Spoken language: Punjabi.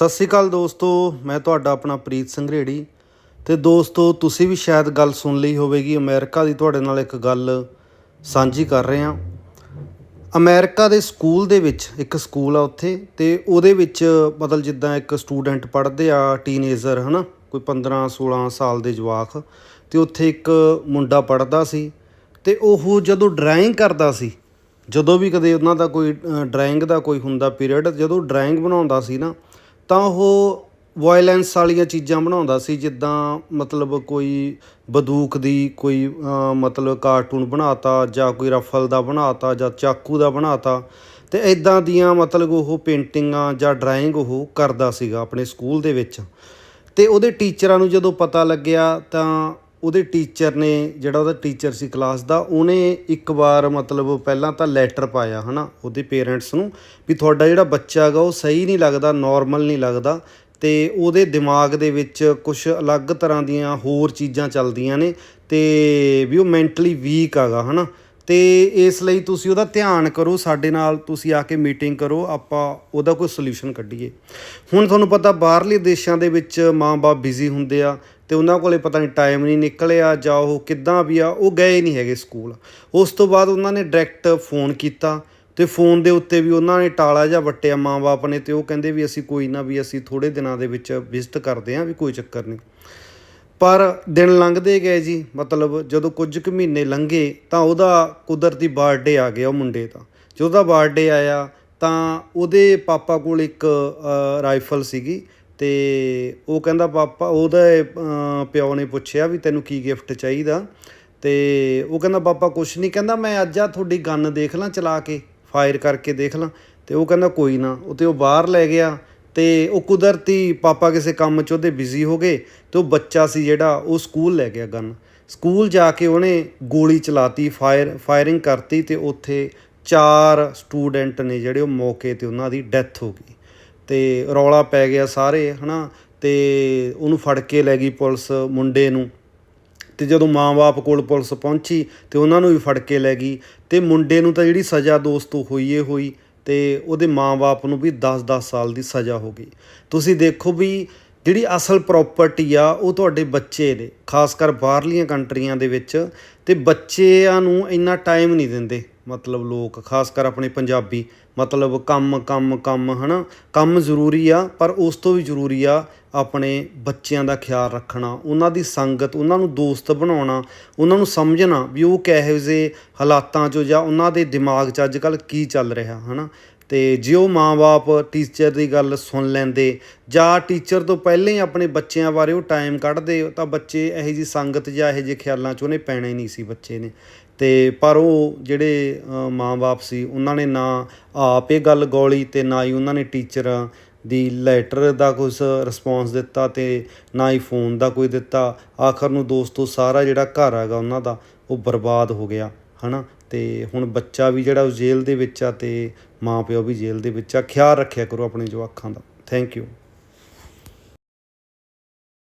ਸਤਿ ਸ੍ਰੀ ਅਕਾਲ ਦੋਸਤੋ, ਮੈਂ ਤੁਹਾਡਾ ਆਪਣਾ ਪ੍ਰੀਤ ਸੰਘਰੇੜੀ ਤੇ ਦੋਸਤੋ, ਤੁਸੀਂ ਵੀ ਸ਼ਾਇਦ ਗੱਲ ਸੁਣ ਲਈ ਹੋਵੇਗੀ, ਅਮਰੀਕਾ ਦੀ ਤੁਹਾਡੇ ਨਾਲ ਇੱਕ ਗੱਲ ਸਾਂਝੀ ਕਰ ਰਹੇ ਹਾਂ। ਅਮਰੀਕਾ ਦੇ ਸਕੂਲ ਦੇ ਵਿੱਚ ਇੱਕ ਸਕੂਲ ਆ ਉੱਥੇ ਤੇ ਉਹਦੇ ਵਿੱਚ ਮਤਲਬ ਜਿੱਦਾਂ ਇੱਕ ਸਟੂਡੈਂਟ ਪੜ੍ਹਦੇ ਆ, ਟੀਨੇਜਰ, ਹਨਾ, ਕੋਈ 15 16 ਸਾਲ ਦੇ ਜਵਾਕ ਤੇ ਉੱਥੇ ਇੱਕ ਮੁੰਡਾ ਪੜ੍ਹਦਾ ਸੀ ਤੇ ਉਹ ਜਦੋਂ ਡਰਾਇੰਗ ਕਰਦਾ ਸੀ, ਜਦੋਂ ਵੀ ਕਦੇ ਉਹਨਾਂ ਦਾ ਕੋਈ ਡਰਾਇੰਗ ਦਾ ਕੋਈ ਹੁੰਦਾ ਪੀਰੀਅਡ ਜਦੋਂ ਡਰਾਇੰਗ ਬਣਾਉਂਦਾ ਸੀ ਨਾ ਤਾਂ ਉਹ ਵਾਇਲੈਂਸ ਵਾਲੀਆਂ ਚੀਜ਼ਾਂ ਬਣਾਉਂਦਾ ਸੀ, ਜਿੱਦਾਂ ਮਤਲਬ ਕੋਈ ਬੰਦੂਕ ਦੀ ਕੋਈ ਮਤਲਬ ਕਾਰਟੂਨ ਬਣਾਤਾ ਜਾਂ ਕੋਈ ਰਫਲ ਦਾ ਬਣਾਤਾ ਜਾਂ ਚਾਕੂ ਦਾ ਬਣਾਤਾ ਤੇ ਇਦਾਂ ਦੀਆਂ ਮਤਲਬ ਉਹ ਪੇਂਟਿੰਗਾਂ ਜਾਂ ਡਰਾਇੰਗ ਉਹ ਕਰਦਾ ਸੀਗਾ ਆਪਣੇ ਸਕੂਲ ਦੇ ਵਿੱਚ। ਤੇ ਉਹਦੇ ਟੀਚਰਾਂ ਨੂੰ ਜਦੋਂ ਪਤਾ ਲੱਗਿਆ ਤਾਂ ਉਹਦੇ ਟੀਚਰ ਨੇ ਜਿਹੜਾ ਉਹਦਾ ਟੀਚਰ ਸੀ ਕਲਾਸ ਦਾ, ਉਹਨੇ ਇੱਕ ਵਾਰ ਮਤਲਬ ਪਹਿਲਾਂ ਤਾਂ ਲੈਟਰ ਪਾਇਆ, ਹਨਾ, ਉਹਦੇ ਪੇਰੈਂਟਸ ਨੂੰ ਵੀ ਤੁਹਾਡਾ ਜਿਹੜਾ ਬੱਚਾ ਹੈਗਾ ਉਹ ਸਹੀ ਨਹੀਂ ਲੱਗਦਾ ਨਾਰਮਲ ਨਹੀਂ ਲੱਗਦਾ ਤੇ ਉਹਦੇ ਦਿਮਾਗ ਦੇ ਵਿੱਚ ਕੁਝ ਅਲੱਗ ਤਰ੍ਹਾਂ ਦੀਆਂ ਹੋਰ ਚੀਜ਼ਾਂ ਚੱਲਦੀਆਂ ਨੇ ਤੇ ਵੀ ਉਹ ਮੈਂਟਲੀ ਵੀਕ ਹੈਗਾ, ਹਨਾ। ਤੇ ਇਸ ਲਈ ਤੁਸੀਂ ਉਹਦਾ ਧਿਆਨ ਕਰੋ, ਸਾਡੇ ਨਾਲ ਤੁਸੀਂ ਆ ਕੇ ਮੀਟਿੰਗ ਕਰੋ, ਆਪਾਂ ਉਹਦਾ ਕੋਈ ਸੋਲੂਸ਼ਨ ਕੱਢੀਏ। ਹੁਣ ਤੁਹਾਨੂੰ ਪਤਾ ਬਾਹਰਲੇ ਦੇਸ਼ਾਂ ਦੇ ਵਿੱਚ ਮਾਂ-ਬਾਪ ਬਿਜ਼ੀ ਹੁੰਦੇ ਆ ਤੇ ਉਹਨਾਂ ਕੋਲੇ ਪਤਾ ਨਹੀਂ ਟਾਈਮ ਨਹੀਂ ਨਿਕਲਿਆ ਜਾਂ ਉਹ ਕਿੱਦਾਂ ਵੀ ਆ, ਉਹ ਗਏ ਨਹੀਂ ਹੈਗੇ ਸਕੂਲ। ਉਸ ਤੋਂ ਬਾਅਦ ਉਹਨਾਂ ਨੇ ਡਾਇਰੈਕਟ ਫੋਨ ਕੀਤਾ ਤੇ ਫੋਨ ਦੇ ਉੱਤੇ ਵੀ ਉਹਨਾਂ ਨੇ ਟਾਲਾ ਜਾਂ ਵੱਟਿਆ ਮਾਂ-ਬਾਪ ਨੇ ਤੇ ਉਹ ਕਹਿੰਦੇ ਵੀ ਅਸੀਂ ਕੋਈ ਨਾ ਵੀ ਅਸੀਂ ਥੋੜੇ ਦਿਨਾਂ ਦੇ ਵਿੱਚ ਵਿਜ਼ਿਟ ਕਰਦੇ ਆਂ ਵੀ ਕੋਈ ਚੱਕਰ ਨਹੀਂ। ਪਰ ਦਿਨ ਲੰਘਦੇ ਗਏ ਜੀ, ਮਤਲਬ ਜਦੋਂ ਕੁਝ ਕੁ ਮਹੀਨੇ ਲੰਘੇ ਤਾਂ ਉਹਦਾ ਕੁਦਰਤੀ ਬਰਥਡੇ ਆ ਗਿਆ ਉਹ ਮੁੰਡੇ ਦਾ। ਜਦੋਂ ਉਹਦਾ ਬਰਥਡੇ ਆਇਆ ਤਾਂ ਉਹਦੇ ਪਾਪਾ ਕੋਲ ਇੱਕ ਰਾਈਫਲ ਸੀਗੀ ਅਤੇ ਉਹ ਕਹਿੰਦਾ, ਪਾਪਾ, ਉਹਦੇ ਪਿਓ ਨੇ ਪੁੱਛਿਆ ਵੀ ਤੈਨੂੰ ਕੀ ਗਿਫਟ ਚਾਹੀਦਾ? ਅਤੇ ਉਹ ਕਹਿੰਦਾ, ਪਾਪਾ, ਕੁਛ ਨਹੀਂ। ਕਹਿੰਦਾ, ਮੈਂ ਅੱਜ ਆ ਤੁਹਾਡੀ ਗਨ ਦੇਖ ਲਾਂ, ਚਲਾ ਕੇ ਫਾਇਰ ਕਰਕੇ ਦੇਖ ਲਾਂ। ਅਤੇ ਉਹ ਕਹਿੰਦਾ, ਕੋਈ ਨਾ। ਉਹ ਤੇ ਉਹ ਬਾਹਰ ਲੈ ਗਿਆ ਤੇ ਉਹ ਕੁਦਰਤੀ ਪਾਪਾ ਕਿਸੇ ਕੰਮ 'ਚ ਉਹਦੇ ਬਿਜ਼ੀ ਹੋ ਗਏ ਤੇ ਉਹ ਬੱਚਾ ਸੀ ਜਿਹੜਾ, ਉਹ ਸਕੂਲ ਲੈ ਗਿਆ ਗਨ ਸਕੂਲ ਜਾ ਕੇ ਉਹਨੇ ਗੋਲੀ ਚਲਾਤੀ ਫਾਇਰ ਫਾਇਰਿੰਗ ਕਰਤੀ ਤੇ ਉੱਥੇ ਚਾਰ ਸਟੂਡੈਂਟ ਨੇ ਜਿਹੜੇ ਉਹ ਮੌਕੇ ਤੇ ਉਹਨਾਂ ਦੀ ਡੈਥ ਹੋ ਗਈ। ਅਤੇ ਰੌਲਾ ਪੈ ਗਿਆ ਸਾਰੇ ਹੈ ਨਾ ਅਤੇ ਉਹਨੂੰ ਫੜ ਕੇ ਲੈ ਗਈ ਪੁਲਿਸ ਮੁੰਡੇ ਨੂੰ। ਅਤੇ ਜਦੋਂ ਮਾਂ-ਬਾਪ ਕੋਲ ਪੁਲਿਸ ਪਹੁੰਚੀ, ਤੇ ਉਹਨਾਂ ਨੂੰ ਵੀ ਫੜ ਕੇ ਲੈ ਗਈ। ਅਤੇ ਮੁੰਡੇ ਨੂੰ ਤਾਂ ਜਿਹੜੀ ਸਜ਼ਾ ਦੋਸਤੋ ਹੋਈ ਏ, ਹੋਈ। ਅਤੇ ਉਹਦੇ ਮਾਂ-ਬਾਪ ਨੂੰ ਵੀ 10-10 ਸਾਲ ਦੀ ਸਜ਼ਾ ਹੋ ਗਈ। ਤੁਸੀਂ ਦੇਖੋ ਵੀ ਜਿਹੜੀ ਅਸਲ ਪ੍ਰਾਪਰਟੀ ਆ, ਉਹ ਤੁਹਾਡੇ ਬੱਚੇ ਨੇ ਖਾਸ ਕਰ ਬਾਹਰਲੀਆਂ ਕੰਟਰੀਆਂ ਦੇ ਵਿੱਚ। ਤੇ ਬੱਚਿਆਂ ਨੂੰ ਇੰਨਾ ਟਾਈਮ ਨਹੀਂ ਦਿੰਦੇ। ਮਤਲਬ ਲੋਕ, ਖਾਸ ਕਰ ਆਪਣੇ ਪੰਜਾਬੀ, ਮਤਲਬ ਕੰਮ ਕੰਮ ਕੰਮ, ਹਨਾ? ਕੰਮ ਜ਼ਰੂਰੀ ਆ, ਪਰ ਉਸ ਤੋਂ ਵੀ ਜ਼ਰੂਰੀ ਆ ਆਪਣੇ ਬੱਚਿਆਂ ਦਾ ਖਿਆਲ ਰੱਖਣਾ, ਉਹਨਾਂ ਦੀ ਸੰਗਤ, ਉਹਨਾਂ ਨੂੰ ਦੋਸਤ ਬਣਾਉਣਾ, ਉਹਨਾਂ ਨੂੰ ਸਮਝਣਾ ਵੀ ਉਹ ਕਿਹੋ ਜਿਹੇ ਹਾਲਾਤਾਂ 'ਚੋਂ ਜਾਂ ਉਹਨਾਂ ਦੇ ਦਿਮਾਗ 'ਚ ਅੱਜ ਕੱਲ੍ਹ ਕੀ ਚੱਲ ਰਿਹਾ, ਹਨਾ? ਤੇ ਜੇ ਉਹ ਮਾਂ-ਬਾਪ ਟੀਚਰ ਦੀ ਗੱਲ ਸੁਣ ਲੈਂਦੇ ਜਾਂ ਟੀਚਰ ਤੋਂ ਪਹਿਲਾਂ ਹੀ ਆਪਣੇ ਬੱਚਿਆਂ ਬਾਰੇ ਉਹ ਟਾਈਮ ਕੱਢਦੇ ਤਾਂ ਬੱਚੇ ਇਹੋ ਜੀ ਸੰਗਤ ਜਾਂ ਇਹੋ ਜਿਹੇ ਖਿਆਲਾਂ 'ਚ ਉਹਨੇ ਪੈਣਾ ਹੀ ਨਹੀਂ ਸੀ ਬੱਚੇ ਨੇ। ਤੇ ਪਰ ਉਹ ਜਿਹੜੇ ਅ, ਮਾਂ-ਬਾਪ ਸੀ ਉਹਨਾਂ ਨੇ ਨਾ ਆਪ ਇਹ ਗੱਲ ਗੋਲੀ ਤੇ ਨਾ ਹੀ ਉਹਨਾਂ ਨੇ ਟੀਚਰਾਂ ਦੀ ਲੈਟਰ ਦਾ ਕੁਝ ਰਿਸਪੌਂਸ ਦਿੱਤਾ ਤੇ ਨਾ ਹੀ ਫੋਨ ਦਾ ਕੋਈ ਦਿੱਤਾ। ਆਖਰ ਨੂੰ ਦੋਸਤੋ ਸਾਰਾ ਜਿਹੜਾ ਘਰ ਹੈਗਾ ਉਹਨਾਂ ਦਾ ਉਹ ਬਰਬਾਦ ਹੋ ਗਿਆ ਹਨਾ? ਅਤੇ ਹੁਣ ਬੱਚਾ ਵੀ ਜਿਹੜਾ ਉਹ ਜੇਲ੍ਹ ਦੇ ਵਿੱਚ ਆ ਅਤੇ ਮਾਂ ਪਿਓ ਵੀ ਜੇਲ੍ਹ ਦੇ ਵਿੱਚ ਆ, ਖਿਆਲ ਰੱਖਿਆ ਕਰੋ ਆਪਣੇ ਜਵਾਕਾਂ ਦਾ। Thank you